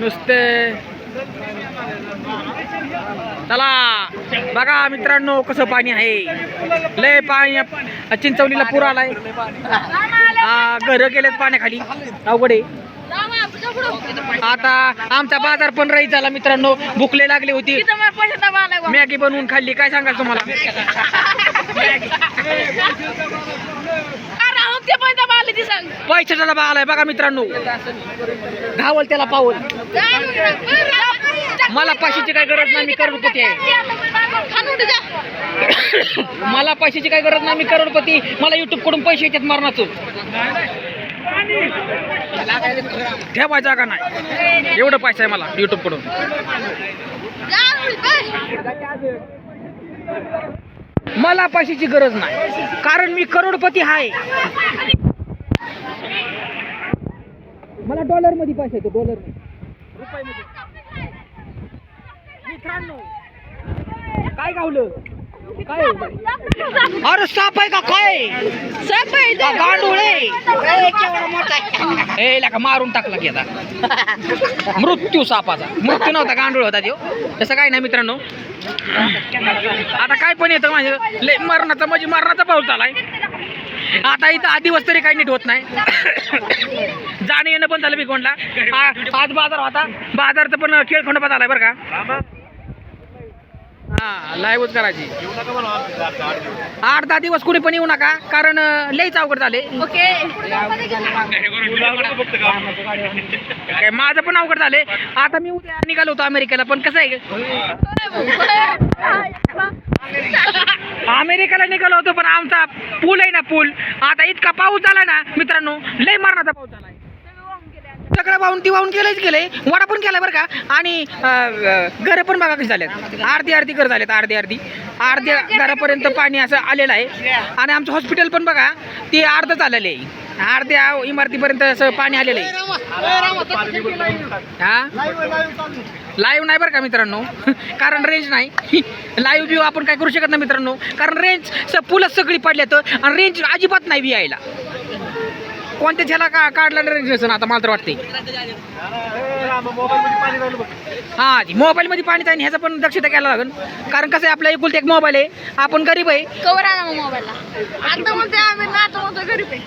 नुसते. चला बघा मित्रांनो कसं पाणी आहे. लय पाणी चिंचवलीला पूर आलाय. घर गेलेत पाण्याखाली. अवघड आहे. आता आमचा बाजार पण राहील झाला मित्रांनो. भुकले लागली होती. मॅगी बनवून खाल्ली. काय सांगाल तुम्हाला? पैशाचा डबा आलाय बघा मित्रांनो. धावल त्याला पावल मला पैशाची काय गरज नाही मी करोडपती आहे. मला पैशाची काय गरज नाही मी करोडपती. मला युट्यूबकडून पैसे येतात मरणाचं ठेवायचा का नाही. एवढं पैसा आहे मला युट्यूबकडून. मला पैशाची गरज नाही कारण मी करोडपती आहे. मला डॉलरमध्ये पैसा येतो डॉलरमध्ये मित्रांनो काय गावलं? काय? अरे साप आहे का काय? का गांडुळे ए का मारून टाकला की आता. मृत्यू सापाचा. मृत्यू नव्हता गांडूळ होता देव तसं काय नाही मित्रांनो. आता काय पण येतं माझ्या लय मरणाचा म्हणजे मरणाचा पाऊस झालाय. आता इथं आधी दिवस तरी काही नीट होत नाही. जाणं येणं पण झालं आ- आज बाजार होता. बाजारचं पण खेळ खंडोबा झालाय बरं का. हा लाईव्हच करायची. आठ दहा दिवस कुणी पण येऊ नका कारण अं, लयच अवघड झाले. माझं पण अवघड झाले. आता मी उद्या निघालो होतो अमेरिकेला पण कसं आहे? अमेरिकेला निघालो होतो पण आमचा पूल आहे ना पूल. आता इतका पाऊस झाला ना मित्रांनो लय मारणाचा पाऊस झालाय सगळं वाहून ती वाहून केलंच गेले. वडा पण केला बरं का. आणि घर पण बघा कशी झाल्यात अर्धी अर्धी घर झालेत अर्धी अर्धी. अर्ध्या घरापर्यंत पाणी असं आलेलं आहे. आणि आमचं हॉस्पिटल पण बघा ते अर्ध झालेलं आहे. अर्ध्या इमारतीपर्यंत असं पाणी आलेलं आहे. हा? लाईव्ह नाही बरं का मित्रांनो? कारण रेंज नाही. लाईव्ह व्ह्यू आपण काय करू शकत नाही मित्रांनो? कारण रेंज स पुलच सगळी पडल्यात आणि रेंज अजिबात नाही व्ही यायला. कोणत्या ह्याला का काढला रेंज नसेल आता मला तर वाटते हा मोबाईल मध्ये पाणी जाईल ह्याचं पण दक्षता घ्यायला लागेल. कारण कसं आहे आपला एकुलते एक मोबाईल आहे. आपण गरीब आहे. कवर आणा मोबाईलला आता म्हणते आम्ही नातो म्हणतो गरीब आहे.